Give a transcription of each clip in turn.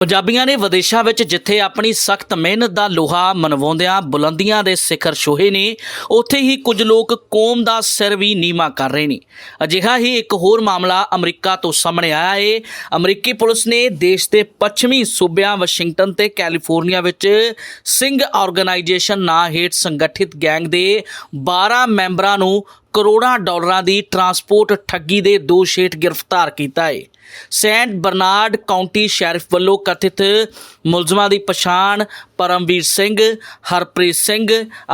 ਪੰਜਾਬੀਆਂ ਨੇ ਵਿਦੇਸ਼ਾਂ ਵਿੱਚ ਜਿੱਥੇ ਆਪਣੀ ਸਖਤ ਮਿਹਨਤ ਦਾ ਲੋਹਾ ਮਨਵਾਉਂਦਿਆਂ ਬੁਲੰਦੀਆਂ ਦੇ ਸਿਖਰ ਛੋਹੇ ਨੇ, ਉੱਥੇ ਹੀ ਕੁਝ ਲੋਕ ਕੌਮ ਦਾ ਸਿਰ ਵੀ ਨੀਵਾ ਕਰ ਰਹੇ ਨੇ। ਅਜਿਹਾ ਹੀ ਇੱਕ ਹੋਰ ਮਾਮਲਾ ਅਮਰੀਕਾ ਤੋਂ ਸਾਹਮਣੇ ਆਇਆ ਹੈ ਅਮਰੀਕੀ ਪੁਲਿਸ ਨੇ ਦੇਸ਼ ਦੇ ਪੱਛਮੀ ਸੂਬਿਆਂ ਵਾਸ਼ਿੰਗਟਨ ਤੇ ਕੈਲੀਫੋਰਨੀਆ ਵਿੱਚ ਸਿੰਘ ਆਰਗੇਨਾਈਜੇਸ਼ਨ ਨਾਂ ਹੇਠ ਸੰਗਠਿਤ ਗੈਂਗ ਦੇ 12 ਮੈਂਬਰਾਂ ਨੂੰ ਕਰੋੜਾਂ ਡਾਲਰਾਂ ਦੀ ਟਰਾਂਸਪੋਰਟ ਠੱਗੀ ਦੇ ਦੋਸ਼ ਹੇਠ ਗ੍ਰਿਫਤਾਰ ਕੀਤਾ ਹੈ ਸੈਂਟ ਬਰਨਾਰਡ ਕਾਉਂਟੀ ਸ਼ੈਰਿਫ ਵੱਲੋਂ ਕਥਿਤ ਮੁਲਜ਼ਮਾਂ ਦੀ ਪਛਾਣ ਪਰਮਵੀਰ ਸਿੰਘ, ਹਰਪ੍ਰੀਤ ਸਿੰਘ,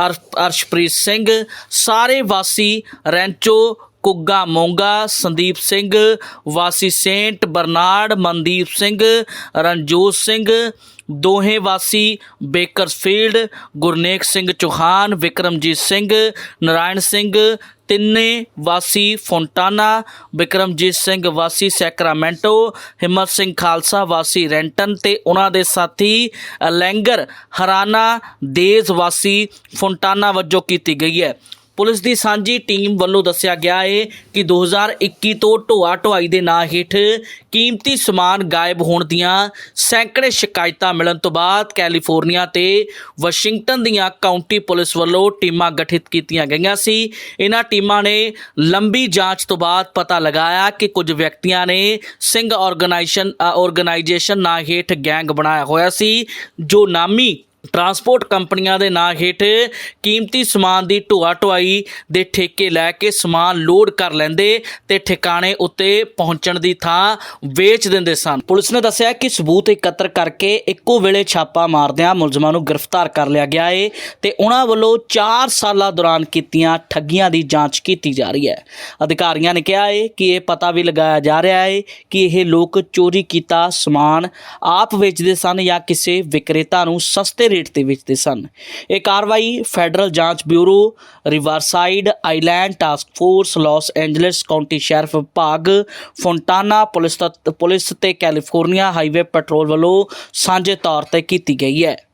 ਅਰ- ਅਰਸ਼ਪ੍ਰੀਤ ਸਿੰਘ, ਸਾਰੇ ਵਾਸੀ ਰੈਂਚੋ ਕੁੱਗਾ ਮੋਂਗਾ, ਸੰਦੀਪ ਸਿੰਘ, ਵਾਸੀ ਸੇਂਟ ਬਰਨਾਰਡ ਮਨਦੀਪ ਸਿੰਘ, ਰਣਜੋਤ ਸਿੰਘ, ਦੋਹੇ ਵਾਸੀ ਬੇਕਰਸਫੀਲਡ, ਗੁਰਨੇਕ ਸਿੰਘ ਚੌਹਾਨ, ਵਿਕਰਮਜੀਤ ਸਿੰਘ, ਨਰਾਇਣ ਸਿੰਘ, ਤਿੰਨੇ ਵਾਸੀ ਫੋਂਟਾਨਾ, ਵਿਕਰਮਜੀਤ ਸਿੰਘ ਵਾਸੀ ਸੈਕਰਾਮੈਂਟੋ, ਹਿੰਮਤ ਸਿੰਘ ਖਾਲਸਾ ਵਾਸੀ ਰੈਂਟਨ ਤੇ ਉਹਨਾਂ ਦੇ ਸਾਥੀ ਲੈਂਗਰ ਹਰਾਨਾ ਦੇਜ਼ ਵਾਸੀ ਫੋਂਟਾਨਾ ਵਜੋਂ ਕੀਤੀ ਗਈ ਹੈ। ਪੁਲਿਸ ਦੀ ਸਾਂਝੀ ਟੀਮ ਵੱਲੋਂ ਦੱਸਿਆ ਗਿਆ ਹੈ ਕਿ 2021 ਤੋਂ ਢੋਆ ਢੁਆਈ ਦੇ ਨਾਂ ਹੇਠ ਕੀਮਤੀ ਸਮਾਨ ਗਾਇਬ ਹੋਣ ਦੀਆਂ ਸੈਂਕੜੇ ਸ਼ਿਕਾਇਤਾਂ ਮਿਲਣ ਤੋਂ ਬਾਅਦ ਕੈਲੀਫੋਰਨੀਆ ਤੇ ਵਾਸ਼ਿੰਗਟਨ ਦੀਆਂ ਕਾਉਂਟੀ ਪੁਲਿਸ ਵੱਲੋਂ ਟੀਮਾਂ ਗਠਿਤ ਕੀਤੀਆਂ ਗਈਆਂ ਸੀ। ਇਹਨਾਂ ਟੀਮਾਂ ਨੇ ਲੰਬੀ ਜਾਂਚ ਤੋਂ ਬਾਅਦ ਪਤਾ ਲਗਾਇਆ ਕਿ ਕੁਝ ਵਿਅਕਤੀਆਂ ਨੇ ਸਿੰਘ ਆਰਗੇਨਾਈਜੇਸ਼ਨ ਆਰਗੇਨਾਈਜੇਸ਼ਨ ਨਾਂ ਹੇਠ ਗੈਂਗ ਬਣਾਇਆ ਹੋਇਆ ਸੀ, ਜੋ ਨਾਮੀ ਟਰਾਂਸਪੋਰਟ ਕੰਪਨੀਆਂ ਦੇ ਨਾਂ ਹੇਠ ਕੀਮਤੀ ਸਮਾਨ ਦੀ ਢੋਆ ਢੁਆਈ ਦੇ ਠੇਕੇ ਲੈ ਕੇ ਸਮਾਨ ਲੋਡ ਕਰ ਲੈਂਦੇ ਤੇ ਠਿਕਾਣੇ ਉੱਤੇ ਪਹੁੰਚਣ ਦੀ ਥਾਂ ਵੇਚ ਦਿੰਦੇ ਸਨ। ਪੁਲਿਸ ਨੇ ਦੱਸਿਆ ਕਿ ਸਬੂਤ ਇਕੱਤਰ ਕਰਕੇ ਇੱਕੋ ਵੇਲੇ ਛਾਪਾ ਮਾਰਦਿਆਂ ਮੁਲਜ਼ਮਾਂ ਨੂੰ ਗ੍ਰਿਫਤਾਰ ਕਰ ਲਿਆ ਗਿਆ ਹੈ ਤੇ ਉਹਨਾਂ ਵੱਲੋਂ 4 ਸਾਲਾਂ ਦੌਰਾਨ ਕੀਤੀਆਂ ਠੱਗੀਆਂ ਦੀ ਜਾਂਚ ਕੀਤੀ ਜਾ ਰਹੀ ਹੈ। ਅਧਿਕਾਰੀਆਂ ਨੇ ਕਿਹਾ ਹੈ ਕਿ ਇਹ ਪਤਾ ਵੀ ਲਗਾਇਆ ਜਾ ਰਿਹਾ ਏ ਕਿ ਇਹ ਲੋਕ ਚੋਰੀ ਕੀਤਾ ਸਮਾਨ ਆਪ ਵੇਚਦੇ ਸਨ ਜਾਂ ਕਿਸੇ ਵਿਕਰੇਤਾ ਨੂੰ ਸਸਤੇ ਰੇਟ ਤੇ ਵੇਚਦੇ ਸਨ। ਇਹ ਕਾਰਵਾਈ ਫੈਡਰਲ ਜਾਂਚ bureau, Riverside island task force, Los Angeles county sheriff ਵਿਭਾਗ, ਫੋਂਟਾਨਾ ਪੁਲਿਸ ਤ- ਪੁਲਿਸ ਤੇ ਕੈਲੀਫੋਰਨੀਆ ਹਾਈਵੇ ਪੈਟਰੋਲ ਵੱਲੋਂ ਸਾਂਝੇ ਤੌਰ ਤੇ ਕੀਤੀ ਗਈ ਹੈ।